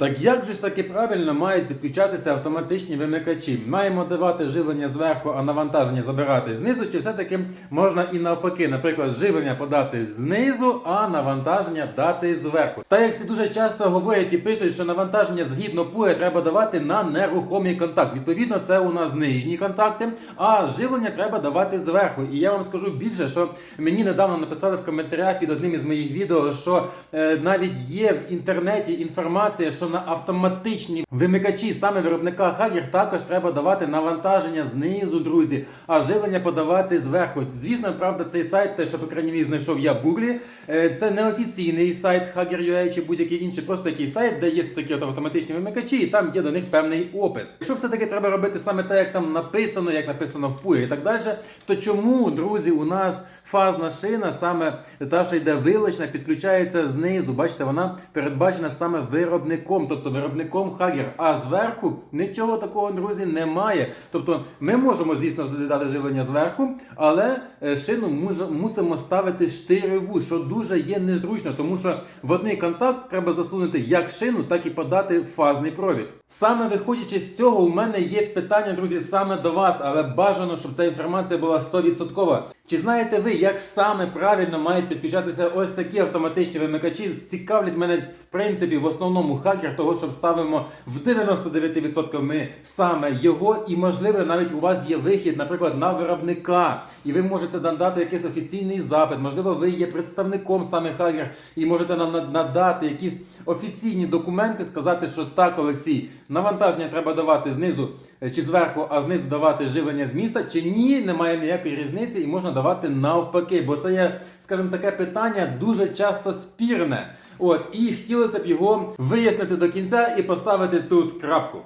Так як же ж таки правильно мають підключатися автоматичні вимикачі? Маємо давати живлення зверху, а навантаження забирати знизу, чи все-таки можна і навпаки, наприклад, живлення подати знизу, а навантаження дати зверху. Та як всі дуже часто говорять і пишуть, що навантаження згідно ПУЕ треба давати на нерухомий контакт. Відповідно, це у нас нижні контакти, а живлення треба давати зверху. І я вам скажу більше, що мені недавно написали в коментарях під одним із моїх відео, що е, навіть є в інтернеті інформація, що на автоматичні вимикачі саме виробника Hagger також треба давати навантаження знизу, друзі, а живлення подавати зверху. Звісно, правда, цей сайт, те, що по крайній мірі знайшов я в Гуглі, е, це не офіційний сайт Hagger.ua чи будь-який інший, просто якийсь сайт, де є такі от автоматичні вимикачі, і там є до них певний опис. Якщо все-таки треба робити саме те, як там написано, як написано в ПУЄ і так далі, то чому, друзі, у нас фазна шина, саме та, що йде вилучна, підключається знизу. Бачите, вона передбачена саме виробником, тобто виробником Hagger. А зверху нічого такого, друзі, немає. Тобто ми можемо, звісно, дати живлення зверху, але е, шину мусимо ставити штиреву, що дуже є незручно, тому що в одний контакт треба засунути як шину, так і подати фазний провід. Саме виходячи з цього, у мене є питання, друзі, саме до вас, але бажано, щоб ця інформація була 100%. Чи знаєте ви, як саме правильно мають підключатися ось такі автоматичні вимикачі? Цікавлять мене в принципі в основному хакер, того що вставимо в 99% ми саме його, і можливо навіть у вас є вихід, наприклад, на виробника, і ви можете надати якийсь офіційний запит. Можливо, ви є представником саме хакер, і можете нам надати якісь офіційні документи, сказати, що так, Олексій, навантаження треба давати знизу е, чи зверху, а знизу давати живлення з міста, чи ні, немає ніякої різниці, і можна давати навпаки, бо це є, скажімо, таке питання дуже часто спірне. От і хотілося б його вияснити до кінця і поставити тут крапку.